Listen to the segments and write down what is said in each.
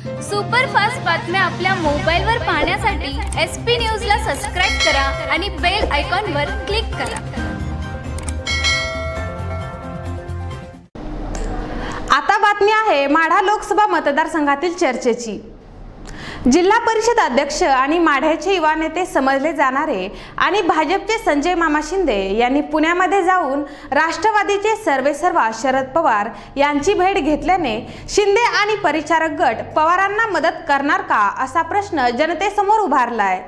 Superfast बातम्या आपल्या मोबाईलवर पाहण्यासाठी एस पी न्यूजला सबस्क्राईब करा आणि बेल आयकॉनवर क्लिक करा. आता बातमी आहे माढा लोकसभा मतदारसंघातील चर्चेची. जिल्हा परिषद अध्यक्ष आणि माढ्याचे युवा नेते समजले जाणारे आणि भाजपचे संजय मामा शिंदे यांनी पुण्यामध्ये जाऊन राष्ट्रवादीचे सर्वेसर्वा शरद पवार यांची भेट घेतल्याने शिंदे आणि परिचारक गट पवारांना मदत करणार का असा प्रश्न जनतेसमोर उभारलाय.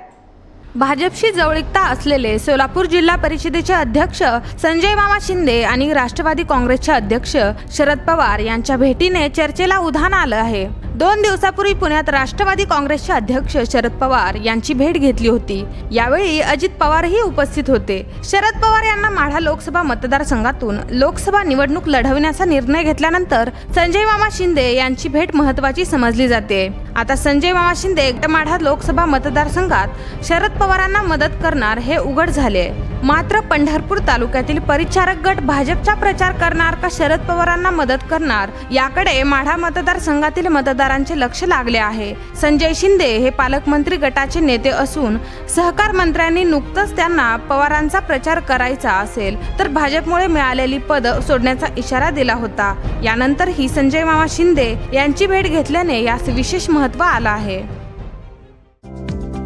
भाजपशी जवळीकता असलेले सोलापूर जिल्हा परिषदेचे अध्यक्ष संजय मामा शिंदे आणि राष्ट्रवादी काँग्रेसचे अध्यक्ष शरद पवार यांच्या भेटीने चर्चेला उधाण आलं आहे. दोन दिवसापूर्वी पुण्यात राष्ट्रवादी काँग्रेसचे अध्यक्ष शरद पवार यांची भेट घेतली होती. यावेळी अजित पवारही उपस्थित होते. शरद पवार यांना माढा लोकसभा मतदारसंघातून लोकसभा निवडणूक लढवण्याचा निर्णय घेतल्यानंतर संजय मामा शिंदे यांची भेट महत्वाची समजली जाते. आता संजय मामा शिंदे माढा लोकसभा मतदारसंघात शरद पवारांना मदत करणार हे उघड झाले. मात्र पंढरपूर तालुक्यातील परिचारक गट भाजपचा प्रचार करणार का शरद पवारांना मदत करणार याकडे माढा मतदारसंघातील मतदारांचे लक्ष लागले आहे. संजय शिंदे हे पालकमंत्री गटाचे नेते असून सहकार मंत्र्यांनी नुकतंच त्यांना पवारांचा प्रचार करायचा असेल तर भाजपमुळे मिळालेली पद सोडण्याचा इशारा दिला होता. यानंतर ही संजय मामा शिंदे यांची भेट घेतल्याने यास विशेष महत्त्व आलं आहे.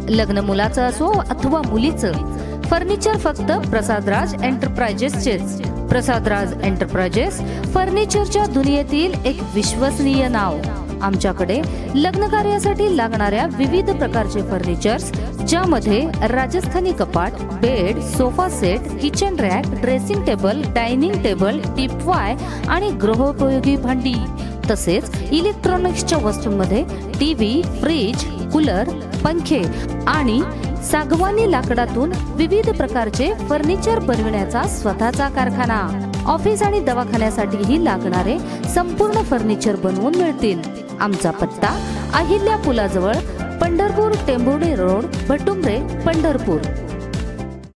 लग्न मुलाचं असो अथवा मुलीचं फर्निचर फक्त प्रसादराज एंटरप्राइजेसचेच. प्रसादराज एंटरप्राइजेस फर्निचरच्या दुनियेतील एक विश्वसनीय नाव. आमच्याकडे लग्न कार्यासाठी लागणाऱ्या विविध प्रकारचे फर्निचर्स ज्यामध्ये राजस्थानी कपाट bed sofa set kitchen rack dressing table dining table teapoy आणि गृहोपयोगी भांडी. तसेच इलेक्ट्रॉनिक्सच्या वस्तूंमध्ये टीव्ही फ्रीज कूलर पंखे आणि सागवानी लाकडातून विविध प्रकारचे फर्निचर बनविण्याचा स्वतःचा कारखाना. ऑफिस आणि दवाखान्यासाठीही लागणारे संपूर्ण फर्निचर बनवून मिळतील. आमचा पत्ता अहिल्या पुलाजवळ पंढरपूर टेंभुर्णी रोड भटुंबरे पंढरपूर.